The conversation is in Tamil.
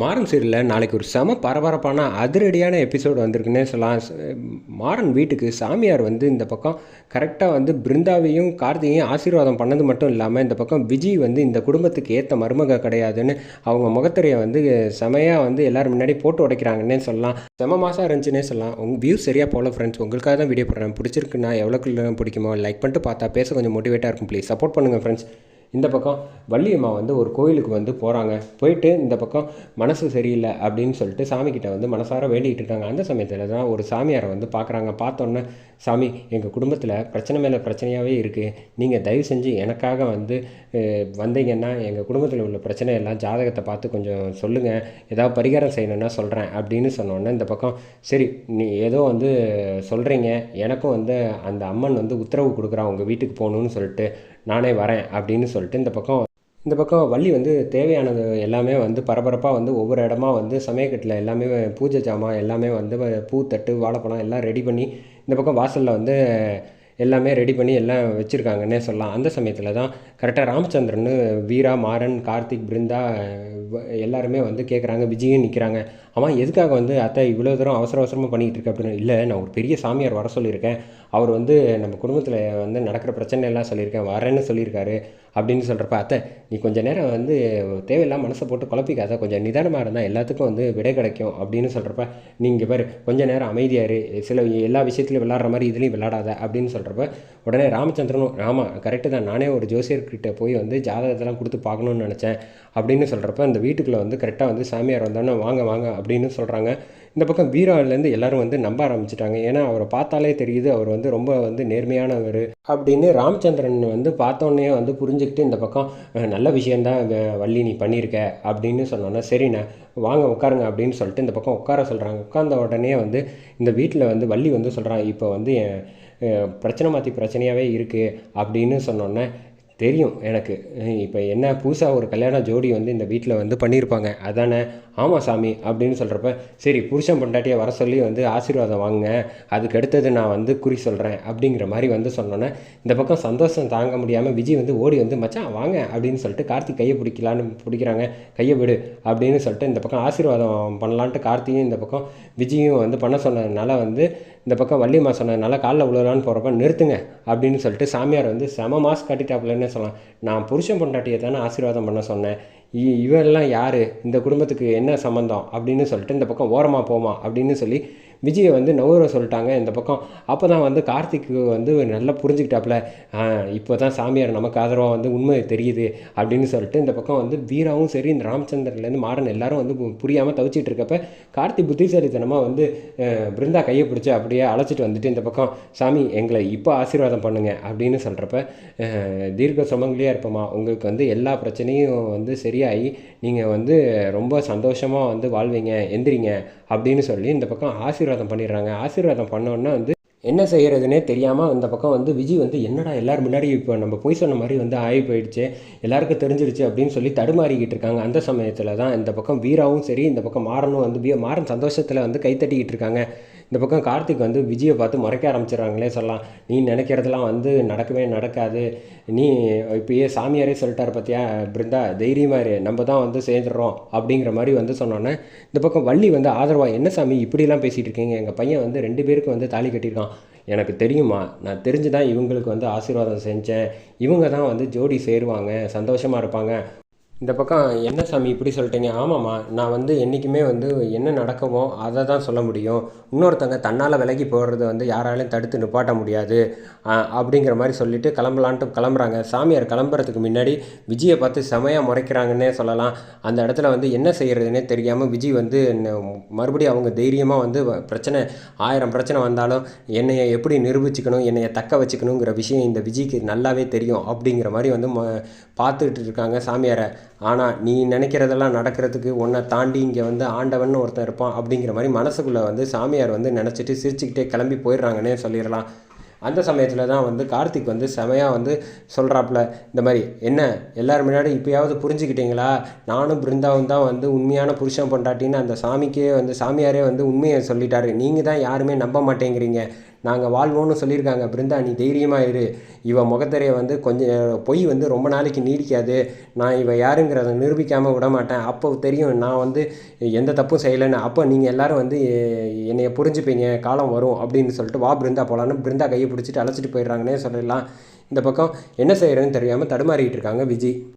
மாறன் சீரியலில் நாளைக்கு ஒரு செம பரபரப்பான அதிரடியான எபிசோடு வந்திருக்குன்னே சொல்லலாம். மாறன் வீட்டுக்கு சாமியார் வந்து இந்த பக்கம் கரெக்டாக வந்து பிருந்தாவையும் கார்த்திகையும் ஆசீர்வாதம் பண்ணது மட்டும் இல்லாமல் இந்த பக்கம் விஜய் வந்து இந்த குடும்பத்துக்கு ஏற்ற மருமக கிடையாதுன்னு அவங்க முகத்திரையை வந்து செமையாக வந்து எல்லாரும் முன்னாடி போட்டு உடைக்கிறாங்கன்னே சொல்லலாம். செம மாதம் இருந்துச்சுன்னே சொல்லலாம். உங்கள் வியூ சரியாக போகல ஃப்ரெண்ட்ஸ் உங்களுக்காக தான் வீடியோ போடுறேன். பிடிச்சிருக்குன்னா எவ்வளோக்குள்ள பிடிக்குமோ லைக் பண்ணிட்டு பார்த்தா பேச கொஞ்சம் மோட்டிவேட்டாக இருக்கும். ப்ளீஸ் சப்போர்ட் பண்ணுங்கள் ஃப்ரெண்ட்ஸ் இந்த பக்கம் வள்ளியம்மா வந்து ஒரு கோயிலுக்கு வந்து போகிறாங்க போயிட்டு இந்த பக்கம் மனசு சரியில்லை அப்படின்னு சொல்லிட்டு சாமிக்கிட்ட வந்து மனசார வேண்டிகிட்டு இருக்காங்க. அந்த சமயத்தில் தான் ஒரு சாமியாரை வந்து பார்க்குறாங்க. பார்த்தோன்னே சாமி எங்கள் குடும்பத்தில் பிரச்சனை மேலே பிரச்சனையாகவே இருக்குது நீங்கள் தயவு செஞ்சு எனக்காக வந்து வந்தீங்கன்னா எங்கள் குடும்பத்தில் உள்ள பிரச்சனை எல்லாம் ஜாதகத்தை பார்த்து கொஞ்சம் சொல்லுங்கள் ஏதாவது பரிகாரம் செய்யணும்னா சொல்கிறேன் அப்படின்னு சொன்னோன்னே இந்த பக்கம் சரி நீ ஏதோ வந்து சொல்கிறீங்க எனக்கும் வந்து அந்த அம்மன் வந்து உத்தரவு கொடுக்குறான். உங்கள் வீட்டுக்கு போகணுன்னு சொல்லிட்டு நானே வரேன் அப்படின்னு சொல்லிட்டு இந்த பக்கம் இந்த பக்கம் வள்ளி வந்து தேவையானது எல்லாமே வந்து பரபரப்பாக வந்து ஒவ்வொரு இடமா வந்து சமயக்கட்டில் எல்லாமே பூஜை ஜாமான் எல்லாமே வந்து பூத்தட்டு வாழைப்பழம் எல்லாம் ரெடி பண்ணி இந்த பக்கம் வாசலில் வந்து எல்லாமே ரெடி பண்ணி எல்லாம் வச்சுருக்காங்கன்னே சொல்லலாம். அந்த சமயத்தில் தான் கரெக்டாக ராமச்சந்திரன் வீரா மாறன் கார்த்திக் பிருந்தா வ- எல்லாருமே வந்து கேட்குறாங்க விஜயும் நிற்கிறாங்க அவன் எதுக்காக வந்து அத்தை இவ்வளோ தூரம் அவசர அவசரமாக பண்ணிக்கிட்டு இருக்க அப்படின்னு? இல்லை நான் ஒரு பெரிய சாமியார் வர சொல்லியிருக்கேன். அவர் வந்து நம்ம குடும்பத்தில் வந்து நடக்கிற பிரச்சனை எல்லாம் சொல்லியிருக்கேன். வரேன்னு சொல்லியிருக்காரு. அப்படின்னு சொல்கிறப்ப அத்தை நீ கொஞ்சம் நேரம் வந்து தேவையில்லாம மனசை போட்டு குழப்பிக்காத. கொஞ்சம் நிதானமாக இருந்தால் எல்லாத்துக்கும் வந்து விடை கிடைக்கும் அப்படின்னு சொல்கிறப்ப நீங்கள் பாரு கொஞ்சம் நேரம் அமைதியாக சில எல்லா விஷயத்துலையும் விளாட்ற மாதிரி இதுலேயும் விளாடாத அப்படின்னு சொல்கிறப்ப உடனே ராமச்சந்திரனும் ஆமாம் கரெக்டு தான். நானே ஒரு ஜோசியர்கிட்ட போய் வந்து ஜாதகத்தெல்லாம் கொடுத்து பார்க்கணும்னு நினச்சேன். அப்படின்னு சொல்கிறப்ப அந்த வீட்டுக்குள்ளே வந்து கரெக்டாக வந்து சாமியார் வந்தோன்னே வாங்க வாங்க. அப்படின்னு சொல்கிறாங்க இந்த பக்கம் பீராவிலேருந்து எல்லாரும் வந்து நம்ப ஆரம்பிச்சிட்டாங்க. ஏன்னா அவரை பார்த்தாலே தெரியுது அவர் வந்து ரொம்ப வந்து நேர்மையானவர் அப்படின்னு ராமச்சந்திரன் வந்து பார்த்தோன்னே வந்து புரிஞ்சுக்கிட்டு இந்த பக்கம் நல்ல விஷயந்தான் வள்ளி நீ பண்ணியிருக்க அப்படின்னு சொன்னோன்னே சரிண்ணே வாங்க உட்காருங்க அப்படின்னு சொல்லிட்டு இந்த பக்கம் உட்கார சொல்கிறாங்க உட்கார்ந்த உடனே வந்து இந்த வீட்டில் வந்து வள்ளி வந்து சொல்கிறாங்க இப்போ வந்து என் பிரச்சனை மாற்றி பிரச்சனையாகவே இருக்குது அப்படின்னு சொன்னோன்னே தெரியும் எனக்கு. இப்போ என்ன புதுசாக ஒரு கல்யாண ஜோடி வந்து இந்த வீட்டில் வந்து பண்ணியிருப்பாங்க. அதானே ஆமாம் சாமி அப்படின்னு சொல்கிறப்ப சரி புருஷன் பொண்டாட்டியை வர சொல்லி வந்து ஆசீர்வாதம் வாங்க அதுக்கு அடுத்தது நான் வந்து குறி சொல்கிறேன் அப்படிங்கிற மாதிரி வந்து சொன்னோன்னே இந்த பக்கம் சந்தோஷம் தாங்க முடியாமல் விஜய் வந்து ஓடி வந்து மச்சான் வாங்க அப்படின்னு சொல்லிட்டு கார்த்திக் கையை பிடிக்கலான்னு பிடிக்கிறாங்க கையை விடு அப்படின்னு சொல்லிட்டு இந்த பக்கம் ஆசீர்வாதம் பண்ணலான்ட்டு கார்த்தியும் இந்த பக்கம் விஜயும் வந்து பண்ண சொன்னதுனால வந்து இந்த பக்கம் வள்ளிமா சொன்னதுனால காலில் விழுலான்னு போகிறப்ப நிறுத்துங்க அப்படின்னு சொல்லிட்டு சாமியார் வந்து செம மாஸ் காட்டிட்டாப்புலன்னு சொல்லலாம். நான் புருஷன் பொண்டாட்டியை தானே ஆசீர்வாதம் பண்ண சொன்னேன் இவெல்லாம் யார்? இந்த குடும்பத்துக்கு என்ன சம்மந்தம் அப்படின்னு சொல்லிட்டு இந்த பக்கம் ஓரமாக போமா அப்படின்னு சொல்லி விஜயை வந்து நவுர சொல்லிட்டாங்க இந்த பக்கம். அப்போ தான் வந்து கார்த்திக்கு வந்து நல்லா புரிஞ்சுக்கிட்டாப்புல இப்போ தான் சாமியார் நமக்கு ஆதரவாக வந்து உண்மை தெரியுது அப்படின்னு சொல்லிட்டு இந்த பக்கம் வந்து வீராவும் சரி இந்த ராமச்சந்திரன்லேருந்து மாறன் எல்லாரும் வந்து புரியாமல் தவிச்சிட்டு இருக்கப்ப கார்த்தி புத்திசாலித்தனமாக வந்து பிருந்தா கையை பிடிச்சி அப்படியே அழைச்சிட்டு வந்துட்டு இந்த பக்கம் சாமி எங்களை இப்போ ஆசீர்வாதம் பண்ணுங்க அப்படின்னு சொல்கிறப்ப தீர்க்க சுமங்கலியாக இருப்போமா உங்களுக்கு வந்து எல்லா பிரச்சனையும் வந்து சரியாகி நீங்கள் வந்து ரொம்ப சந்தோஷமாக வந்து வாழ்வீங்க எந்திரிங்க அப்படின்னு சொல்லி இந்த பக்கம் ஆசீர்வாதம் பண்ணிடுறாங்க. ஆசீர்வாதம் பண்ணோன்னா வந்து என்ன செய்கிறதுனே தெரியாமல் இந்த பக்கம் வந்து விஜய் வந்து என்னடா எல்லோரும் முன்னாடி இப்போ நம்ம போய் சொன்ன மாதிரி வந்து ஆகி போயிடுச்சு எல்லாருக்கும் தெரிஞ்சிருச்சு அப்படின்னு சொல்லி தடுமாறிக்கிட்டு இருக்காங்க. அந்த சமயத்தில் தான் இந்த பக்கம் வீராவும் சரி இந்த பக்கம் மாறனும் வந்து வீ மாறன் சந்தோஷத்தில் வந்து கைத்தட்டிக்கிட்டு இருக்காங்க. இந்த பக்கம் கார்த்திக் வந்து விஜயை பார்த்து முறைக்க ஆரம்பிச்சிடறாங்களே சொல்லலாம். நீ நினைக்கிறதெல்லாம் வந்து நடக்கவே நடக்காது. நீ இப்பயே சாமியாரே சொல்லிட்டார் பார்த்தியா பிருந்தா தைரியமாக இரு. நம்ம தான் வந்து சேர்ந்துடுறோம் அப்படிங்கிற மாதிரி வந்து சொன்னோன்னே இந்த பக்கம் வள்ளி வந்து ஆதரவா என்ன சாமி இப்படிலாம் பேசிகிட்டு இருக்கீங்க? எங்கள் பையன் வந்து ரெண்டு பேருக்கு வந்து தாலி கட்டியிருக்கான். எனக்கு தெரியுமா? நான் தெரிஞ்சு தான் இவங்களுக்கு வந்து ஆசீர்வாதம் செஞ்சேன். இவங்க தான் வந்து ஜோடி சேருவாங்க சந்தோஷமாக இருப்பாங்க. இந்த பக்கம் என்ன சாமி இப்படி சொல்லிட்டீங்க? ஆமாம்மா. நான் வந்து என்றைக்குமே வந்து என்ன நடக்குமோ அதை தான் சொல்ல முடியும். இன்னொருத்தங்க தன்னால் விலகி போடுறத வந்து யாராலையும் தடுத்து நிப்பாட்ட முடியாது. அப்படிங்கிற மாதிரி சொல்லிவிட்டு கிளம்பலான்ட்டு கிளம்புறாங்க. சாமியார் கிளம்புறதுக்கு முன்னாடி விஜயை பார்த்து செமையாக முறைக்கிறாங்கன்னே சொல்லலாம். அந்த இடத்துல வந்து என்ன செய்கிறதுனே தெரியாமல் விஜய் வந்து மறுபடியும் அவங்க தைரியமாக வந்து வ- பிரச்சனை ஆயிரம் பிரச்சனை வந்தாலும் என்னையை எப்படி நிரூபிச்சுக்கணும் என்னையை தக்க வச்சுக்கணுங்கிற விஷயம் இந்த விஜய்க்கு நல்லாவே தெரியும் அப்படிங்கிற மாதிரி வந்து ம பார்த்துக்கிட்டு இருக்காங்க சாமியாரை. ஆனால் நீ நினைக்கிறதெல்லாம் நடக்கிறதுக்கு உன்னை தாண்டி இங்கே வந்து ஆண்டவன் ஒருத்தன் இருப்பான் அப்படிங்கிற மாதிரி மனசுக்குள்ளே வந்து சாமியார் வந்து நினச்சிட்டு சிரிச்சுக்கிட்டே கிளம்பி போயிடுறாங்கன்னே சொல்லிடலாம். அந்த சமயத்தில் தான் வந்து கார்த்திக் வந்து செமையாக வந்து சொல்கிறாப்புல இந்த மாதிரி என்ன எல்லாரும் முன்னாடி இப்போயாவது புரிஞ்சுக்கிட்டீங்களா? நானும் பிருந்தாவும் தான் வந்து உண்மையான புருஷன் பொண்டாட்டின்னு அந்த சாமிக்கே வந்து சாமியாரே வந்து உண்மையை சொல்லிட்டாரு. நீங்கள் தான் யாருமே நம்ப மாட்டேங்கிறீங்க. நாங்கள் வாழ்வோன்னு சொல்லியிருக்காங்க. பிருந்தா நீ தைரியமாக இரு. இவ முகத்தரையை வந்து கொஞ்சம் பொய் வந்து ரொம்ப நாளைக்கு நீடிக்காது. நான் இவ யாருங்கிறத நிரூபிக்காமல் விட மாட்டேன் அப்போ தெரியும் நான் வந்து எந்த தப்பும் செய்யலைன்னு. அப்போ நீங்கள் எல்லோரும் வந்து என்னைய புரிஞ்சுப்பீங்க. காலம் வரும் அப்படின்னு சொல்லிட்டு வா பிருந்தா போகலான்னு பிருந்தா கையை பிடிச்சிட்டு அழைச்சிட்டு போயிடுறாங்கன்னே சொல்லிடலாம் இந்த பக்கம் என்ன செய்கிறேன்னு தெரியாமல் தடுமாறிக்கிட்டு இருக்காங்க விஜய்